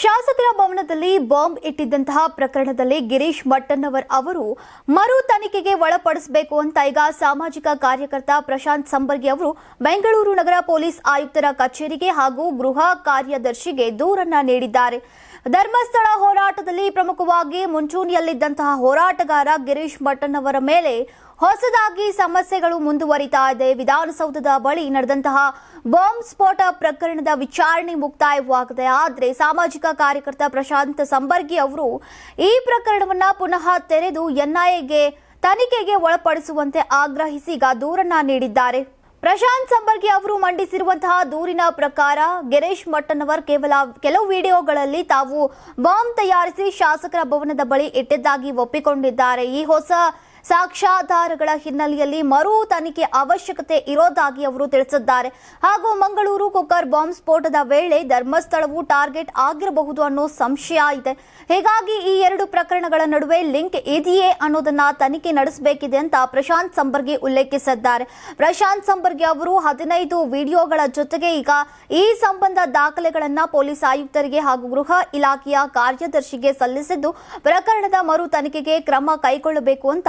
ಶಾಸಕರ ಭವನದಲ್ಲಿ ಬಾಂಬ್ ಇಟ್ಟಿದ್ದಂತಹ ಪ್ರಕರಣದಲ್ಲಿ ಗಿರೀಶ್ ಮಟ್ಟಣ್ಣವರ್ ಅವರು ಮರು ತನಿಖೆಗೆ ಒಳಪಡಿಸಬೇಕು ಅಂತ ಈಗ ಸಾಮಾಜಿಕ ಕಾರ್ಯಕರ್ತ ಪ್ರಶಾಂತ್ ಸಂಬರ್ಗಿ ಅವರು ಬೆಂಗಳೂರು ನಗರ ಪೊಲೀಸ್ ಆಯುಕ್ತರ ಕಚೇರಿಗೆ ಹಾಗೂ ಗೃಹ ಕಾರ್ಯದರ್ಶಿಗೆ ದೂರನ್ನ ನೀಡಿದ್ದಾರೆ. ಧರ್ಮಸ್ಥಳ ಹೋರಾಟದಲ್ಲಿ ಪ್ರಮುಖವಾಗಿ ಮುಂಚೂಣಿಯಲ್ಲಿದ್ದಂತಹ ಹೋರಾಟಗಾರ ಗಿರೀಶ್ ಮಟ್ಟಣ್ಣವರ ಮೇಲೆ ಹೊಸದಾಗಿ ಸಮಸ್ಯೆಗಳು ಮುಂದುವರಿತಾ ಇದೆ. ವಿಧಾನಸೌಧದ ಬಳಿ ನಡೆದಂತಹ ಬಾಂಬ್ ಸ್ಫೋಟ ಪ್ರಕರಣದ ವಿಚಾರಣೆ ಮುಕ್ತಾಯವಾಗಿದೆ. ಆದರೆ ಸಾಮಾಜಿಕ ಕಾರ್ಯಕರ್ತ ಪ್ರಶಾಂತ್ ಸಂಬರ್ಗಿ ಅವರು ಈ ಪ್ರಕರಣವನ್ನ ಪುನಃ ತೆರೆದು ಎನ್ಐಎಗೆ ತನಿಖೆಗೆ ಒಳಪಡಿಸುವಂತೆ ಆಗ್ರಹಿಸಿ ಈಗ ದೂರನ್ನ ನೀಡಿದ್ದಾರೆ. ಪ್ರಶಾಂತ್ ಸಂಬರ್ಗಿ ಅವರು ಮಂಡಿಸಿರುವಂತಹ ದೂರಿನ ಪ್ರಕಾರ ಗಿರೀಶ್ ಮಟ್ಟನವರ್ ಕೇವಲ ಕೆಲವು ವಿಡಿಯೋಗಳಲ್ಲಿ ತಾವು ಬಾಂಬ್ ತಯಾರಿಸಿ ಶಾಸಕರ ಭವನದ ಬಳಿ ಇಟ್ಟಿದ್ದಾಗಿ ಒಪ್ಪಿಕೊಂಡಿದ್ದಾರೆ. ಈ ಹೊಸ ಸಾಕ್ಷ್ಯಾಧಾರಗಳ ಹಿನ್ನೆಲೆಯಲ್ಲಿ ಮರು ತನಿಖೆ ಅವಶ್ಯಕತೆ ಇರೋದಾಗಿ ಅವರು ತಿಳಿಸಿದ್ದಾರೆ. ಹಾಗೂ ಮಂಗಳೂರು ಕುಕ್ಕರ್ ಬಾಂಬ್ ಸ್ಫೋಟದ ವೇಳೆ ಧರ್ಮಸ್ಥಳವು ಟಾರ್ಗೆಟ್ ಆಗಿರಬಹುದು ಅನ್ನೋ ಸಂಶಯ ಇದೆ. ಹೀಗಾಗಿ ಈ ಎರಡು ಪ್ರಕರಣಗಳ ನಡುವೆ ಲಿಂಕ್ ಇದೆಯೇ ಅನ್ನೋದನ್ನ ತನಿಖೆ ನಡೆಸಬೇಕಿದೆ ಅಂತ ಪ್ರಶಾಂತ್ ಸಂಬರ್ಗಿ ಉಲ್ಲೇಖಿಸಿದ್ದಾರೆ. ಪ್ರಶಾಂತ್ ಸಂಬರ್ಗಿ ಅವರು ಹದಿನೈದು ವಿಡಿಯೋಗಳ ಜೊತೆಗೆ ಈಗ ಈ ಸಂಬಂಧ ದಾಖಲೆಗಳನ್ನ ಪೊಲೀಸ್ ಆಯುಕ್ತರಿಗೆ ಹಾಗೂ ಗೃಹ ಇಲಾಖೆಯ ಕಾರ್ಯದರ್ಶಿಗೆ ಸಲ್ಲಿಸಿದ್ದು, ಪ್ರಕರಣದ ಮರು ತನಿಖೆಗೆ ಕ್ರಮ ಕೈಗೊಳ್ಳಬೇಕು ಅಂತ